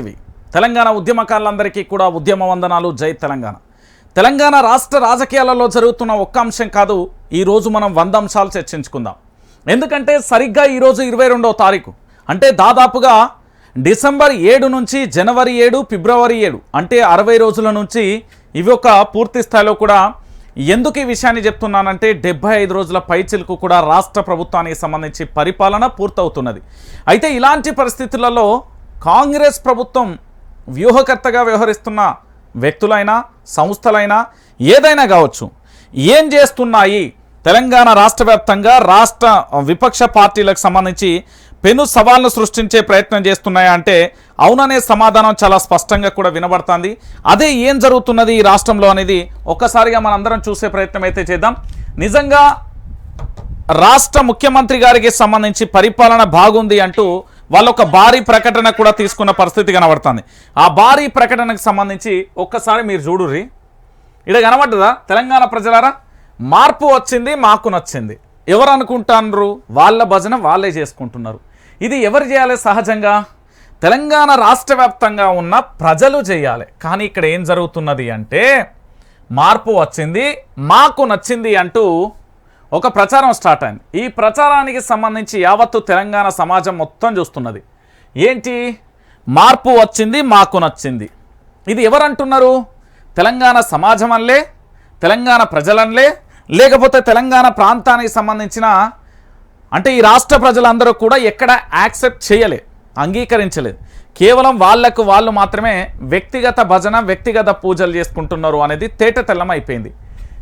ఇవి. తెలంగాణ ఉద్యమకారులందరికీ కూడా ఉద్యమ వందనాలు జై తెలంగాణ. తెలంగాణ రాష్ట్ర రాజకీయాలలో జరుగుతున్న ఒక్క అంశం కాదు ఈరోజు మనం వంద అంశాలు చర్చించుకుందాం. ఎందుకంటే సరిగ్గా ఈరోజు ఇరవై రెండవ తారీఖు. అంటే దాదాపుగా డిసెంబర్ ఏడు నుంచి జనవరి ఏడు ఫిబ్రవరి ఏడు అంటే అరవై రోజుల నుంచి ఇవి ఒక పూర్తి స్థాయిలో కూడా ఎందుకు ఈ విషయాన్ని చెప్తున్నానంటే డెబ్బై ఐదు రోజుల పైచిలకు కూడా రాష్ట్ర ప్రభుత్వానికి సంబంధించి పరిపాలన పూర్తవుతున్నది. అయితే ఇలాంటి పరిస్థితులలో కాంగ్రెస్ ప్రభుత్వం వ్యూహకర్తగా వ్యవహరిస్తున్న వ్యక్తులైనా సంస్థలైనా ఏదైనా కావచ్చు ఏం చేస్తున్నాయి? తెలంగాణ రాష్ట్ర వ్యాప్తంగా రాష్ట్ర విపక్ష పార్టీలకు సంబంధించి పెను సవాళ్ళను సృష్టించే ప్రయత్నం చేస్తున్నాయా అంటే అవుననే సమాధానం చాలా స్పష్టంగా కూడా వినబడుతుంది. అదే ఏం జరుగుతున్నది ఈ రాష్ట్రంలో అనేది ఒక్కసారిగా మనందరం చూసే ప్రయత్నం అయితే చేద్దాం. నిజంగా రాష్ట్ర ముఖ్యమంత్రి గారికి సంబంధించి పరిపాలన బాగుంది అంటూ వాళ్ళు ఒక భారీ ప్రకటన కూడా తీసుకున్న పరిస్థితి కనబడుతుంది. ఆ భారీ ప్రకటనకు సంబంధించి ఒక్కసారి మీరు చూడుర్రి. ఇక్కడ కనబడ్డదా? తెలంగాణ ప్రజలారా మార్పు వచ్చింది మాకు నచ్చింది. ఎవరు అనుకుంటారు వాళ్ళ భజన వాళ్ళే చేసుకుంటున్నారు. ఇది ఎవరు చేయాలి సహజంగా? తెలంగాణ రాష్ట్ర వ్యాప్తంగా ఉన్న ప్రజలు చేయాలి. కానీ ఇక్కడ ఏం జరుగుతున్నది అంటే మార్పు వచ్చింది మాకు నచ్చింది అంటూ ఒక ప్రచారం స్టార్ట్ అయింది. ఈ ప్రచారానికి సంబంధించి యావత్తు తెలంగాణ సమాజం మొత్తం చూస్తున్నది. ఏంటి? మార్పు వచ్చింది మాకు నచ్చింది. ఇది ఎవరంటున్నారు? తెలంగాణ సమాజం తెలంగాణ ప్రజలన్లే లేకపోతే తెలంగాణ ప్రాంతానికి సంబంధించిన అంటే ఈ రాష్ట్ర ప్రజలందరూ కూడా ఎక్కడ యాక్సెప్ట్ చేయలే అంగీకరించలేదు. కేవలం వాళ్ళకు వాళ్ళు మాత్రమే వ్యక్తిగత భజన వ్యక్తిగత పూజలు చేసుకుంటున్నారు అనేది తేట తెల్లం అయిపోయింది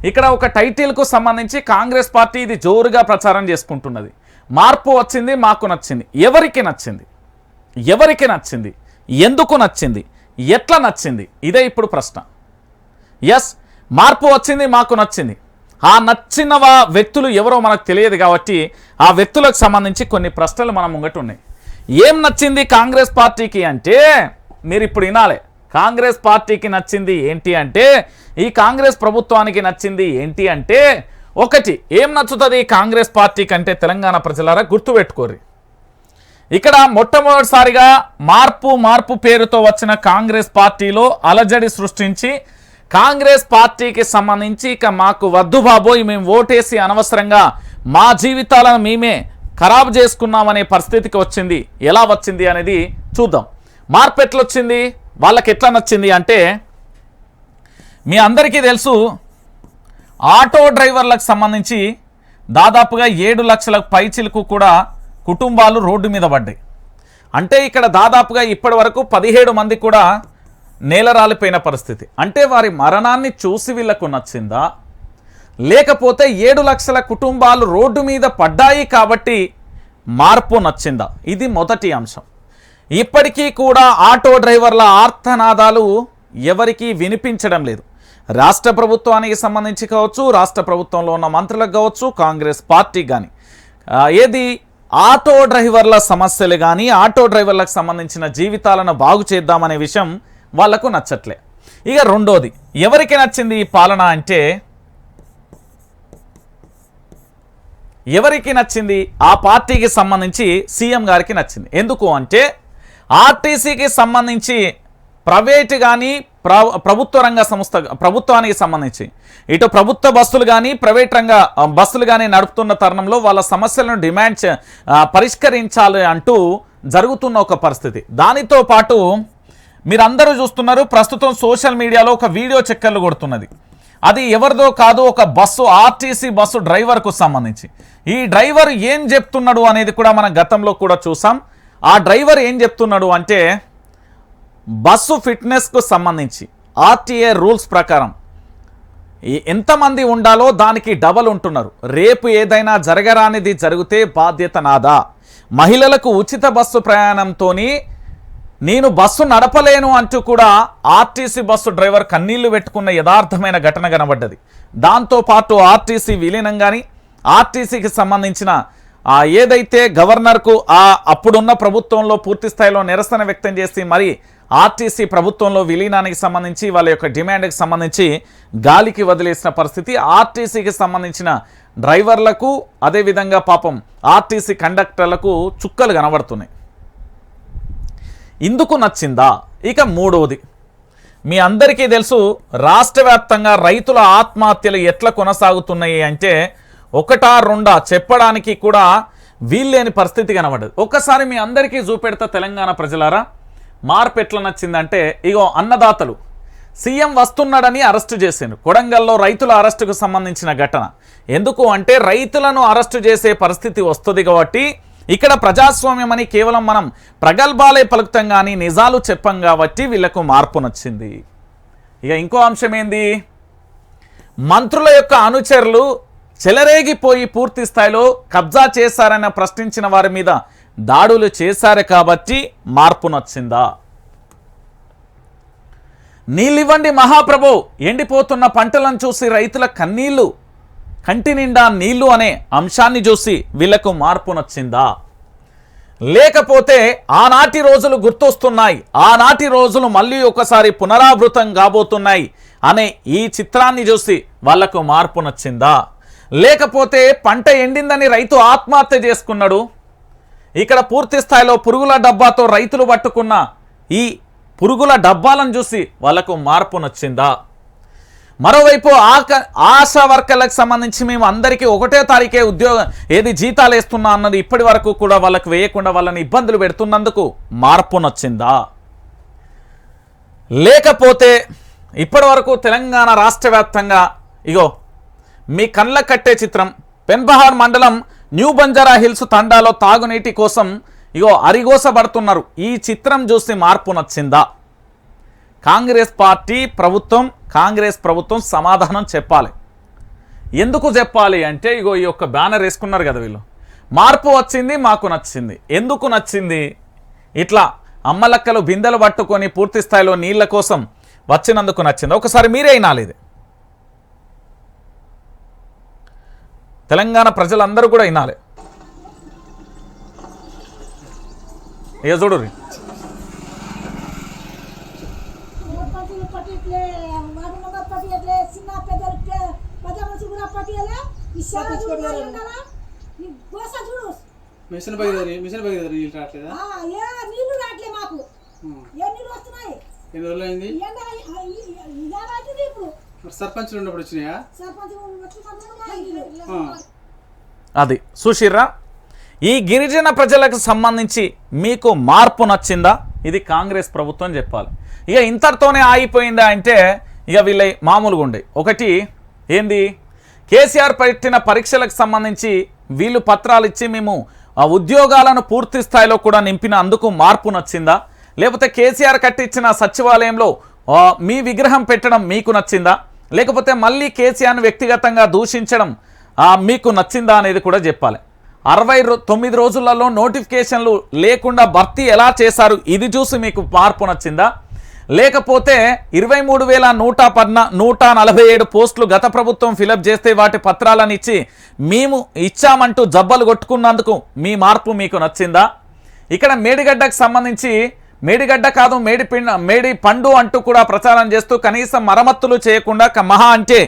ఇక్కడ ఒక టైటిల్కు సంబంధించి కాంగ్రెస్ పార్టీ ఇది జోరుగా ప్రచారం చేసుకుంటున్నది. మార్పు వచ్చింది మాకు నచ్చింది. ఎవరికి నచ్చింది? ఎవరికి నచ్చింది? ఎందుకు నచ్చింది? ఎట్లా నచ్చింది? ఇదే ఇప్పుడు ప్రశ్న. ఎస్ మార్పు వచ్చింది మాకు నచ్చింది. ఆ నచ్చిన వ్యక్తులు ఎవరో మనకు తెలియదు కాబట్టి ఆ వ్యక్తులకు సంబంధించి కొన్ని ప్రశ్నలు మనం ముంగట ఉన్నాయి. ఏం నచ్చింది కాంగ్రెస్ పార్టీకి అంటే మీరు ఇప్పుడు వినాలి. కాంగ్రెస్ పార్టీకి నచ్చింది ఏంటి అంటే ఈ కాంగ్రెస్ ప్రభుత్వానికి నచ్చింది ఏంటి అంటే ఒకటి ఏం నచ్చుతుంది కాంగ్రెస్ పార్టీ కంటే తెలంగాణ ప్రజలారా గుర్తుపెట్టుకోర్రి. ఇక్కడ మొట్టమొదటిసారిగా మార్పు మార్పు పేరుతో వచ్చిన కాంగ్రెస్ పార్టీలో అలజడి సృష్టించి కాంగ్రెస్ పార్టీకి సంబంధించి ఇక మాకు వద్దు బాబోయ్ మేము ఓటేసి అనవసరంగా మా జీవితాలను మేమే ఖరాబు చేసుకున్నామనే పరిస్థితికి వచ్చింది. ఎలా వచ్చింది అనేది చూద్దాం. మార్పు ఎట్లా వచ్చింది వాళ్ళకి ఎట్లా నచ్చింది అంటే మీ అందరికీ తెలుసు ఆటో డ్రైవర్లకు సంబంధించి దాదాపుగా ఏడు లక్షల పైచిలకు కూడా కుటుంబాలు రోడ్డు మీద పడ్డాయి. అంటే ఇక్కడ దాదాపుగా ఇప్పటి వరకు పదిహేడు మంది కూడా నేలరాలిపోయిన పరిస్థితి. అంటే వారి మరణాన్ని చూసి వీళ్ళకు నచ్చిందా? లేకపోతే ఏడు లక్షల కుటుంబాలు రోడ్డు మీద పడ్డాయి కాబట్టి మార్పు నచ్చిందా? ఇది మొదటి అంశం. ఇప్పటికీ కూడా ఆటో డ్రైవర్ల ఆర్తనాదాలు ఎవరికీ వినిపించడం లేదు. రాష్ట్ర ప్రభుత్వానికి సంబంధించి కావచ్చు రాష్ట్ర ప్రభుత్వంలో ఉన్న మంత్రులకు కావచ్చు కాంగ్రెస్ పార్టీ కానీ ఏది? ఆటో డ్రైవర్ల సమస్యలు కానీ ఆటో డ్రైవర్లకు సంబంధించిన జీవితాలను బాగు చేద్దామనే విషయం వాళ్ళకు నచ్చట్లే. ఇక రెండోది ఎవరికి నచ్చింది ఈ పాలన అంటే ఎవరికి నచ్చింది? ఆ పార్టీకి సంబంధించి సీఎం గారికి నచ్చింది. ఎందుకు అంటే ఆర్టీసీకి సంబంధించి ప్రైవేట్ కానీ ప్రభుత్వ రంగ సంస్థ ప్రభుత్వానికి సంబంధించి. ఇటు ప్రభుత్వ బస్సులు కానీ ప్రైవేట్ రంగ బస్సులు కానీ నడుపుతున్న తరుణంలో వాళ్ళ సమస్యలను డిమాండ్ పరిష్కరించాలి అంటూ జరుగుతున్న ఒక పరిస్థితి. దానితో పాటు మీరందరూ చూస్తున్నారు ప్రస్తుతం సోషల్ మీడియాలో ఒక వీడియో చక్కర్లు కొడుతున్నది. అది ఎవరిదో కాదు ఒక బస్సు ఆర్టీసీ బస్సు డ్రైవర్కు సంబంధించి. ఈ డ్రైవర్ ఏం చెప్తున్నాడు అనేది కూడా మనం గతంలో కూడా చూసాం. ఆ డ్రైవర్ ఏం చెప్తున్నాడు అంటే బస్సు ఫిట్నెస్కు సంబంధించి ఆర్టీఏ రూల్స్ ప్రకారం ఎంతమంది ఉండాలో దానికి డబల్ ఉంటున్నారు. రేపు ఏదైనా జరగరానిది జరిగితే బాధ్యత నాదా? మహిళలకు ఉచిత బస్సు ప్రయాణంతో నేను బస్సు నడపలేను అంటూ కూడా ఆర్టీసీ బస్సు డ్రైవర్ కన్నీళ్ళు పెట్టుకున్న యథార్థమైన ఘటన కనబడ్డది. దాంతోపాటు ఆర్టీసీ విలీనం కానీ ఆర్టీసీకి సంబంధించిన ఏదైతే గవర్నర్కు ఆ అప్పుడున్న ప్రభుత్వంలో పూర్తి స్థాయిలో నిరసన వ్యక్తం చేసి మరి ఆర్టీసీ ప్రభుత్వంలో విలీనానికి సంబంధించి వాళ్ళ యొక్క డిమాండ్కి సంబంధించి గాలికి వదిలేసిన పరిస్థితి ఆర్టీసీకి సంబంధించిన డ్రైవర్లకు అదేవిధంగా పాపం ఆర్టీసీ కండక్టర్లకు చుక్కలు కనబడుతున్నాయి. ఇందుకు నచ్చిందా? ఇక మూడవది మీ అందరికీ తెలుసు రాష్ట్ర రైతుల ఆత్మహత్యలు ఎట్లా కొనసాగుతున్నాయి అంటే ఒకటా రెండా చెప్పడానికి కూడా వీల్లేని పరిస్థితి కనబడదు. ఒక్కసారి మీ అందరికీ చూపెడతా తెలంగాణ ప్రజలారా. మార్పు ఎట్లా నచ్చిందంటే ఇగో అన్నదాతలు సీఎం వస్తున్నాడని అరెస్టు చేశారు కొడంగల్లో రైతుల అరెస్టుకు సంబంధించిన ఘటన. ఎందుకు అంటే రైతులను అరెస్టు చేసే పరిస్థితి వస్తుంది కాబట్టి ఇక్కడ ప్రజాస్వామ్యం అని కేవలం మనం ప్రగల్భాలే పలుకుతాం కానీ నిజాలు చెప్పం కాబట్టి వీళ్ళకు మార్పు నచ్చింది. ఇక ఇంకో అంశం ఏంది? మంత్రుల యొక్క అనుచరులు చెలరేగిపోయి పూర్తి స్థాయిలో కబ్జా చేశారని ప్రశ్నించిన వారి మీద దాడులు చేశారు కాబట్టి మార్పు నచ్చిందా? నీళ్ళివ్వండి మహాప్రభు ఎండిపోతున్న పంటలను చూసి రైతుల కన్నీళ్ళు కంటి నిండా నీళ్ళు అనే అంశాన్ని చూసి వీళ్ళకు మార్పు నచ్చిందా? లేకపోతే ఆనాటి రోజులు గుర్తొస్తున్నాయి ఆనాటి రోజులు మళ్ళీ ఒకసారి పునరావృతం కాబోతున్నాయి అనే ఈ చిత్రాన్ని చూసి వాళ్ళకు మార్పు నచ్చిందా? లేకపోతే పంట ఎండిందని రైతు ఆత్మహత్య చేసుకున్నాడు. ఇక్కడ పూర్తి స్థాయిలో పురుగుల డబ్బాతో రైతులు పట్టుకున్న ఈ పురుగుల డబ్బాలను చూసి వాళ్ళకు మార్పు నచ్చిందా? మరోవైపు ఆక ఆశా వర్కర్లకు సంబంధించి మేము అందరికీ ఒకటే తారీఖే ఉద్యోగం ఏది జీతాలు వేస్తున్నా అన్నది ఇప్పటి వరకు కూడా వాళ్ళకు వేయకుండా వాళ్ళని ఇబ్బందులు పెడుతున్నందుకు మార్పు నచ్చిందా? లేకపోతే ఇప్పటి వరకు తెలంగాణ రాష్ట్ర వ్యాప్తంగా ఇగో మీ కళ్ళ కట్టే చిత్రం. పెన్బహార్ మండలం న్యూ బంజారా హిల్స్ తండాలో తాగునీటి కోసం ఇగో అరిగోసబడుతున్నారు. ఈ చిత్రం చూసి మార్పు నచ్చిందా? కాంగ్రెస్ పార్టీ ప్రభుత్వం కాంగ్రెస్ ప్రభుత్వం సమాధానం చెప్పాలి. ఎందుకు చెప్పాలి అంటే ఇగో ఈ యొక్క బ్యానర్ వేసుకున్నారు కదా వీళ్ళు. మార్పు వచ్చింది మాకు నచ్చింది. ఎందుకు నచ్చింది? ఇట్లా అమ్మలక్కలు బిందెలు పట్టుకొని పూర్తి స్థాయిలో నీళ్ళ కోసం వచ్చినందుకు నచ్చింది? ఒకసారి మీరే వినాలి ఇది. తెలంగాణ ప్రజలందరూ కూడా వినాలి. ఇక చూడు మిషన్ బయలుదేరి మిషన్ బయలుదేరి నీళ్ళు రావట్లేదా? ఆ, ఏ నీళ్ళు రావట్లే మాకు. ఏ నీళ్ళు వస్తున్నాయి? ఎన్ని రోజులు అయింది మరి సర్పంచ్లు ఉన్నప్పుడు వచ్చినాయా. అది. సుశీర్రా ఈ గిరిజన ప్రజలకు సంబంధించి మీకు మార్పు నచ్చిందా? ఇది కాంగ్రెస్ ప్రభుత్వం చెప్పాలి. ఇక ఇంతటితోనే ఆగిపోయిందా అంటే ఇక వీళ్ళ మామూలుగా ఉండే. ఒకటి ఏంది? కేసీఆర్ పెట్టిన పరీక్షలకు సంబంధించి వీళ్ళు పత్రాలు ఇచ్చి మేము ఆ ఉద్యోగాలను పూర్తి స్థాయిలో కూడా నింపిన అందుకు మార్పు నచ్చిందా? లేకపోతే కేసీఆర్ కట్టించిన సచివాలయంలో మీ విగ్రహం పెట్టడం మీకు నచ్చిందా? లేకపోతే మళ్ళీ కేసీఆర్ను వ్యక్తిగతంగా దూషించడం మీకు నచ్చిందా అనేది కూడా చెప్పాలి. అరవై తొమ్మిది రోజులలో నోటిఫికేషన్లు లేకుండా భర్తీ ఎలా చేశారు? ఇది చూసి మీకు మార్పు నచ్చిందా? లేకపోతే ఇరవై మూడు వేల నూట పద్నా నూట నలభై ఏడు పోస్టులు గత ప్రభుత్వం ఫిలప్ చేస్తే వాటి పత్రాలను ఇచ్చి మేము ఇచ్చామంటూ జబ్బలు కొట్టుకున్నందుకు మీ మార్పు మీకు నచ్చిందా? ఇక్కడ మేడిగడ్డకు సంబంధించి మేడిగడ్డ కాదు మేడి పిండ మేడి పండు అంటూ కూడా ప్రచారం చేస్తూ కనీసం మరమ్మతులు చేయకుండా మహా అంటే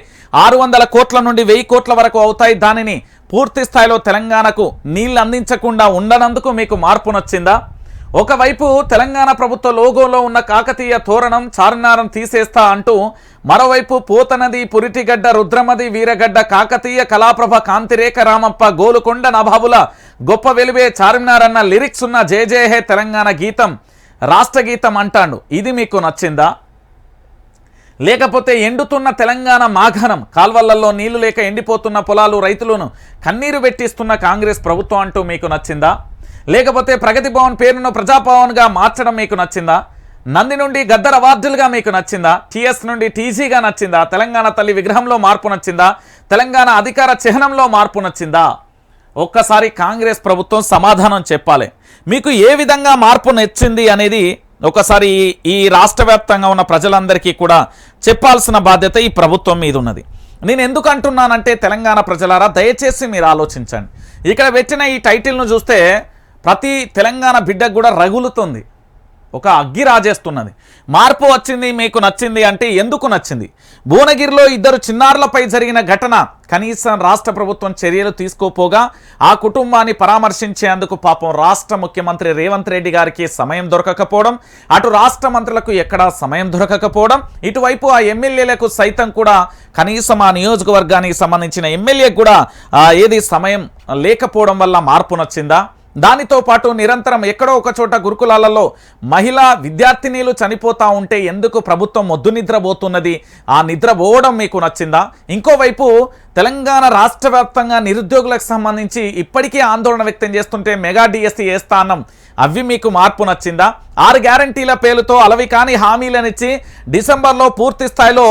ఆరు వందల కోట్ల నుండి వెయ్యి కోట్ల వరకు అవుతాయి. దానిని పూర్తి స్థాయిలో తెలంగాణకు నీళ్ళు అందించకుండా ఉండనందుకు మీకు మార్పు నచ్చిందా? ఒకవైపు తెలంగాణ ప్రభుత్వ లోగోలో ఉన్న కాకతీయ తోరణం చార్మినారం తీసేస్తా అంటూ మరోవైపు పూతనది పురిటిగడ్డ రుద్రమది వీరగడ్డ కాకతీయ కళాప్రభ కాంతిరేఖ రామప్ప గోలుకొండ నభాబుల గొప్ప వెలువే చార్మినార్ అన్న లిరిక్స్ ఉన్న జే జే హే తెలంగాణ గీతం. రాష్ట్ర గీతం అంటాడు. ఇది మీకు నచ్చిందా? లేకపోతే ఎండుతున్న తెలంగాణ మాఘనం కాల్వలలో నీళ్ళు లేక ఎండిపోతున్న పొలాలు రైతులను కన్నీరు పెట్టిస్తున్న కాంగ్రెస్ ప్రభుత్వం అంటూ మీకు నచ్చిందా? లేకపోతే ప్రగతి భవన్ పేరును ప్రజాభవన్గా మార్చడం మీకు నచ్చిందా? నంది నుండి గద్దర అవార్డులుగా మీకు నచ్చిందా? టీఎస్ నుండి టీజీగా నచ్చిందా? తెలంగాణ తల్లి విగ్రహంలో మార్పు నచ్చిందా? తెలంగాణ అధికార చిహ్నంలో మార్పు నచ్చిందా? ఒక్కసారి కాంగ్రెస్ ప్రభుత్వం సమాధానం చెప్పాలి. మీకు ఏ విధంగా మార్పు నచ్చింది అనేది ఒకసారి ఈ- రాష్ట్ర వ్యాప్తంగా ఉన్న ప్రజలందరికీ కూడా చెప్పాల్సిన బాధ్యత ఈ ప్రభుత్వం మీద ఉన్నది. నేను ఎందుకు అంటున్నానంటే తెలంగాణ ప్రజలారా దయచేసి మీరు ఆలోచించండి. ఇక్కడ పెట్టిన ఈ టైటిల్ను చూస్తే ప్రతి తెలంగాణ బిడ్డకు కూడా రగులుతుంది. ఒక అగ్గి రాజేస్తున్నది. మార్పు వచ్చింది మీకు నచ్చింది అంటే ఎందుకు నచ్చింది? భువనగిరిలో ఇద్దరు చిన్నారులపై జరిగిన ఘటన కనీసం రాష్ట్ర ప్రభుత్వం చర్యలు తీసుకోపోగా ఆ కుటుంబాన్ని పరామర్శించేందుకు పాపం రాష్ట్ర ముఖ్యమంత్రి రేవంత్ రెడ్డి గారికి సమయం దొరకకపోవడం అటు రాష్ట్ర మంత్రులకు ఎక్కడా సమయం దొరకకపోవడం ఇటువైపు ఆ ఎమ్మెల్యేలకు సైతం కూడా కనీసం ఆ నియోజకవర్గానికి సంబంధించిన ఎమ్మెల్యేకి కూడా ఏది సమయం లేకపోవడం వల్ల మార్పు నచ్చిందా? దానితో పాటు నిరంతరం ఎక్కడో ఒక చోట గురుకులాలలో మహిళా విద్యార్థినీలు చనిపోతా ఉంటే ఎందుకు ప్రభుత్వం మొద్దు నిద్రపోతున్నది? ఆ నిద్రపోవడం మీకు నచ్చిందా? ఇంకోవైపు తెలంగాణ రాష్ట్ర వ్యాప్తంగా నిరుద్యోగులకు సంబంధించి ఇప్పటికీ ఆందోళన వ్యక్తం చేస్తుంటే మెగా డిఎస్సీ ఏ స్థానం? అవి మీకు మార్పు నచ్చిందా? ఆరు గ్యారంటీల పేరుతో అలవి కాని హామీలనిచ్చి డిసెంబర్లో పూర్తి స్థాయిలో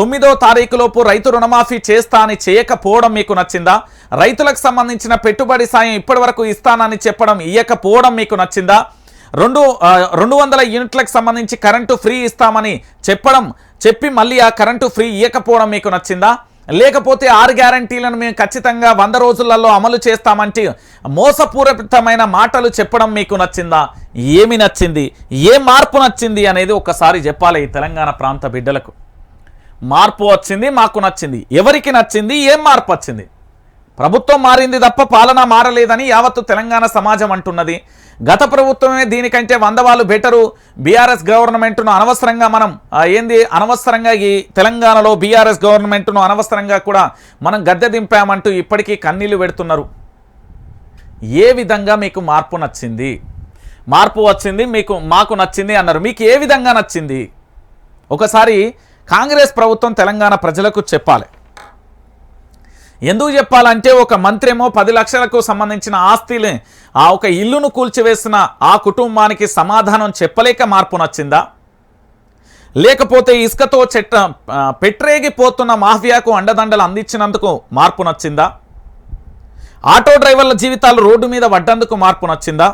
తొమ్మిదో తారీఖులోపు రైతు రుణమాఫీ చేస్తా అని చేయకపోవడం మీకు నచ్చిందా? రైతులకు సంబంధించిన పెట్టుబడి సాయం ఇప్పటి వరకు ఇస్తానని చెప్పడం ఇయ్యకపోవడం మీకు నచ్చిందా? రెండు రెండు వందల యూనిట్లకు సంబంధించి కరెంటు ఫ్రీ ఇస్తామని చెప్పడం చెప్పి మళ్ళీ ఆ కరెంటు ఫ్రీ ఇవ్వకపోవడం మీకు నచ్చిందా? లేకపోతే ఆరు గ్యారంటీలను మేము ఖచ్చితంగా వంద రోజులలో అమలు చేస్తామంటే మోసపూరితమైన మాటలు చెప్పడం మీకు నచ్చిందా? ఏమి నచ్చింది? ఏ మార్పు నచ్చింది అనేది ఒకసారి చెప్పాలి ఈ తెలంగాణ ప్రాంత బిడ్డలకు. మార్పు వచ్చింది మాకు నచ్చింది. ఎవరికి నచ్చింది ఏం మార్పు వచ్చింది? ప్రభుత్వం మారింది తప్ప పాలన మారలేదని యావత్తు తెలంగాణ సమాజం అంటున్నది. గత ప్రభుత్వమే దీనికంటే వంద వాళ్ళు బెటరు. బీఆర్ఎస్ గవర్నమెంట్ను అనవసరంగా మనం ఏంది? అనవసరంగా ఈ తెలంగాణలో బీఆర్ఎస్ గవర్నమెంట్ను అనవసరంగా కూడా మనం గద్దె దింపామంటూ ఇప్పటికీ కన్నీళ్ళు పెడుతున్నారు. ఏ విధంగా మీకు మార్పు నచ్చింది? మార్పు వచ్చింది మీకు మాకు నచ్చింది అన్నారు. మీకు ఏ విధంగా నచ్చింది? ఒకసారి కాంగ్రెస్ ప్రభుత్వం తెలంగాణ ప్రజలకు చెప్పాలి. ఎందుకు చెప్పాలంటే ఒక మంత్రి ఏమో పది లక్షలకు సంబంధించిన ఆస్తిని ఆ ఒక ఇల్లును కూల్చివేసిన ఆ కుటుంబానికి సమాధానం చెప్పలేక మార్పు నచ్చిందా? లేకపోతే ఇసుకతో చెట్ట పెట్రేగిపోతున్న పెట్టరేగిపోతున్న మాఫియాకు అండదండలు అందించినందుకు మార్పు నచ్చిందా? ఆటో డ్రైవర్ల జీవితాలు రోడ్డు మీద పడ్డందుకు మార్పు నచ్చిందా?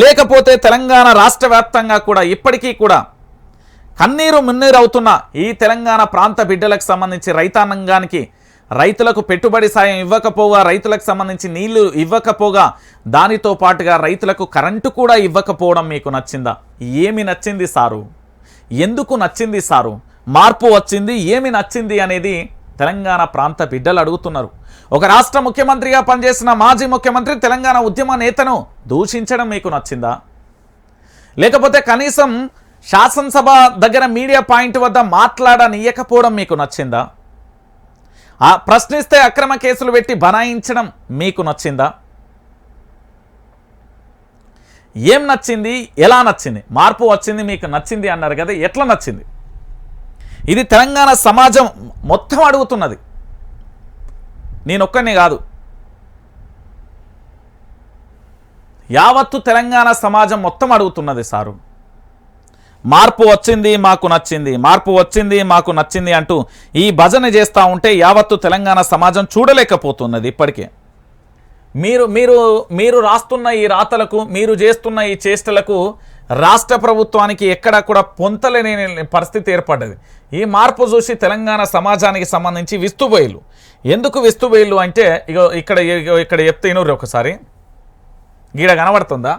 లేకపోతే తెలంగాణ రాష్ట్ర వ్యాప్తంగా కూడా ఇప్పటికీ కూడా కన్నీరు మున్నీరు అవుతున్న ఈ తెలంగాణ ప్రాంత బిడ్డలకు సంబంధించి రైతాంగానికి రైతులకు పెట్టుబడి సాయం ఇవ్వకపోగా రైతులకు సంబంధించి నీళ్ళు ఇవ్వకపోగా దానితో పాటుగా రైతులకు కరెంటు కూడా ఇవ్వకపోవడం మీకు నచ్చిందా? ఏమి నచ్చింది సారు? ఎందుకు నచ్చింది సారు? మార్పు వచ్చింది ఏమి నచ్చింది అనేది తెలంగాణ ప్రాంత బిడ్డలు అడుగుతున్నారు. ఒక రాష్ట్ర ముఖ్యమంత్రిగా పనిచేసిన మాజీ ముఖ్యమంత్రి తెలంగాణ ఉద్యమ నేతను దూషించడం మీకు నచ్చిందా? లేకపోతే కనీసం శాసనసభ దగ్గర మీడియా పాయింట్ వద్ద మాట్లాడనీయకపోవడం మీకు నచ్చిందా? ఆ ప్రశ్నిస్తే అక్రమ కేసులు పెట్టి బనాయించడం మీకు నచ్చిందా? ఏం నచ్చింది? ఎలా నచ్చింది? మార్పు వచ్చింది మీకు నచ్చింది అన్నారు కదా ఎట్లా నచ్చింది? ఇది తెలంగాణ సమాజం మొత్తం అడుగుతున్నది. నేనొక్కనే కాదు. యావత్తు తెలంగాణ సమాజం మొత్తం అడుగుతున్నది సారు. మార్పు వచ్చింది మాకు నచ్చింది. మార్పు వచ్చింది మాకు నచ్చింది అంటూ ఈ భజన చేస్తూ ఉంటే యావత్తు తెలంగాణ సమాజం చూడలేకపోతున్నది ఇప్పటికే. మీరు మీరు మీరు రాస్తున్న ఈ రాతలకు మీరు చేస్తున్న ఈ చేష్టలకు రాష్ట్ర ప్రభుత్వానికి ఎక్కడా కూడా పొంతలేని పరిస్థితి ఏర్పడ్డది. ఈ మార్పు చూసి తెలంగాణ సమాజానికి సంబంధించి విస్తుబోయిలు. ఎందుకు విస్తుబోయిలు అంటే ఇగో ఇక్కడ ఇగో ఇక్కడ చెప్తే ఒకసారి. గీడ కనబడుతుందా?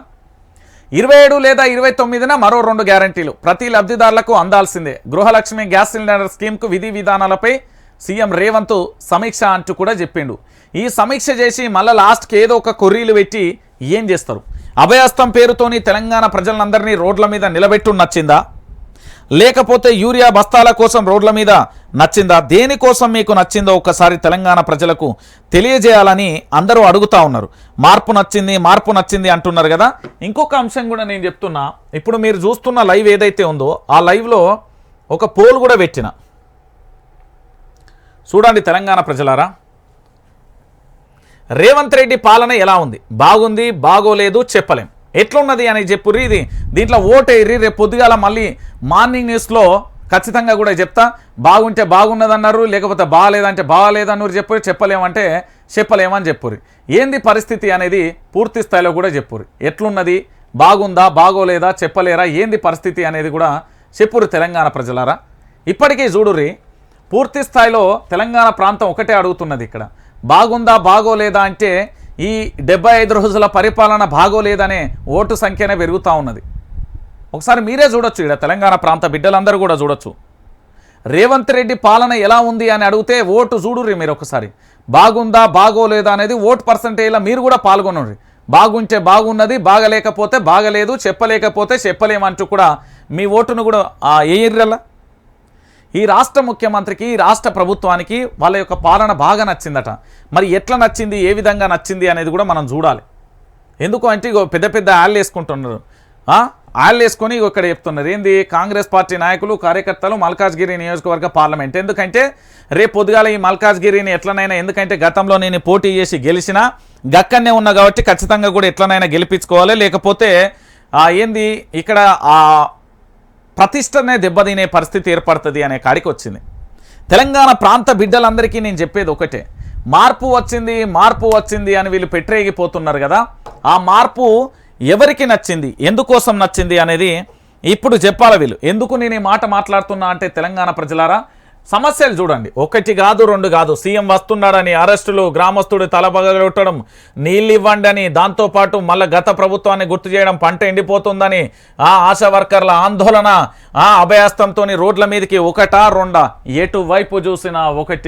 ఇరవై ఏడు లేదా ఇరవై తొమ్మిదిన మరో రెండు గ్యారంటీలు. ప్రతి లబ్ధిదారులకు అందాల్సిందే. గృహలక్ష్మి గ్యాస్ సిలిండర్ స్కీమ్కు విధి విధానాలపై సీఎం రేవంత్ సమీక్ష అంటూ కూడా చెప్పిండు. ఈ సమీక్ష చేసి మళ్ళీ లాస్ట్కి ఏదో ఒక కొర్రీలు పెట్టి ఏం చేస్తారు? అభయస్తం పేరుతోని తెలంగాణ ప్రజలందరినీ రోడ్ల మీద నిలబెట్టు నచ్చిందా లేకపోతే యూరియా బస్తాల కోసం రోడ్ల మీద నచ్చిందా? దేనికోసం మీకు నచ్చిందో ఒకసారి తెలంగాణ ప్రజలకు తెలియజేయాలని అందరూ అడుగుతా ఉన్నారు. మార్పు నచ్చింది మార్పు నచ్చింది అంటున్నారు కదా. ఇంకొక అంశం కూడా నేను చెప్తున్నా. ఇప్పుడు మీరు చూస్తున్న లైవ్ ఏదైతే ఉందో ఆ లైవ్లో ఒక పోల్ కూడా పెట్టిన. చూడండి తెలంగాణ ప్రజలారా. రేవంత్ రెడ్డి పాలన ఎలా ఉంది? బాగుంది బాగోలేదు చెప్పలేం. ఎట్లున్నది అని చెప్పుర్రి. ఇది దీంట్లో ఓటేరి రేపు పొద్దుగాల మళ్ళీ మార్నింగ్ న్యూస్లో ఖచ్చితంగా కూడా చెప్తా. బాగుంటే బాగున్నదన్నారు లేకపోతే బాగాలేదంటే బాగాలేదన్నారు చెప్పు చెప్పలేమంటే చెప్పలేమని చెప్పుర్రి. ఏంది పరిస్థితి అనేది పూర్తి స్థాయిలో కూడా చెప్పురు ఎట్లున్నది? బాగుందా? బాగోలేదా? చెప్పలేరా? ఏంది పరిస్థితి అనేది కూడా చెప్పురు తెలంగాణ ప్రజలారా? ఇప్పటికీ చూడుర్రి పూర్తి స్థాయిలో తెలంగాణ ప్రాంతం ఒకటే అడుగుతున్నది ఇక్కడ. బాగుందా? బాగోలేదా అంటే ఈ డెబ్బై ఐదు రోజుల పరిపాలన బాగోలేదనే ఓటు సంఖ్యనే పెరుగుతూ ఉన్నది. ఒకసారి మీరే చూడొచ్చు ఇక్కడ తెలంగాణ ప్రాంత బిడ్డలందరూ కూడా చూడొచ్చు. రేవంత్ రెడ్డి పాలన ఎలా ఉంది అని అడిగితే ఓటు చూడుర్రి మీరు ఒకసారి. బాగుందా బాగోలేదా అనేది ఓటు పర్సంటేజ్లో మీరు కూడా పాల్గొనండి బాగుంటే బాగున్నది బాగలేకపోతే బాగలేదు చెప్పలేకపోతే చెప్పలేమంటూ కూడా మీ ఓటును కూడా వేయర్రలా ఈ రాష్ట్ర ముఖ్యమంత్రికి ఈ రాష్ట్ర ప్రభుత్వానికి వాళ్ళ యొక్క పాలన బాగా నచ్చిందట. మరి ఎట్లా నచ్చింది ఏ విధంగా నచ్చింది అనేది కూడా మనం చూడాలి. ఎందుకు అంటే ఇగో పెద్ద పెద్ద యాళ్ళు వేసుకుంటున్నారు. ఆ? ఆళ్ళు వేసుకొని ఇక్కడ చెప్తున్నారు. ఏంది? కాంగ్రెస్ పార్టీ నాయకులు కార్యకర్తలు మల్కాజ్గిరి నియోజకవర్గ పార్లమెంట్. ఎందుకంటే రేపు పొద్దుగాల ఈ మల్కాజ్గిరిని ఎట్లనైనా ఎందుకంటే గతంలో నేను పోటీ చేసి గెలిచినా గక్కనే ఉన్నా కాబట్టి ఖచ్చితంగా కూడా ఎట్లనైనా గెలిపించుకోవాలి. లేకపోతే ఏంది? ఇక్కడ ప్రతిష్టనే దెబ్బతినే పరిస్థితి ఏర్పడుతుంది అనే కాడికి వచ్చింది. తెలంగాణ ప్రాంత బిడ్డలందరికీ నేను చెప్పేది ఒకటే. మార్పు వచ్చింది మార్పు వచ్చింది అని వీళ్ళు పెట్టరేగిపోతున్నారు కదా. ఆ మార్పు ఎవరికి నచ్చింది ఎందుకోసం నచ్చింది అనేది ఇప్పుడు చెప్పాలి వీళ్ళు. ఎందుకు నేను ఈ మాట మాట్లాడుతున్నా అంటే తెలంగాణ ప్రజలారా సమస్యలు చూడండి. ఒకటి కాదు రెండు కాదు. సీఎం వస్తున్నాడని అరెస్టులు గ్రామస్తుడు తలబగలొట్టడం నీళ్ళు ఇవ్వండి అని దాంతోపాటు మళ్ళీ గత ప్రభుత్వాన్ని గుర్తు చేయడం పంట ఎండిపోతుందని ఆ ఆశా వర్కర్ల ఆందోళన ఆ అభయాస్తంతో రోడ్ల మీదకి ఒకటా రెండా? ఎటువైపు చూసినా ఒకటి.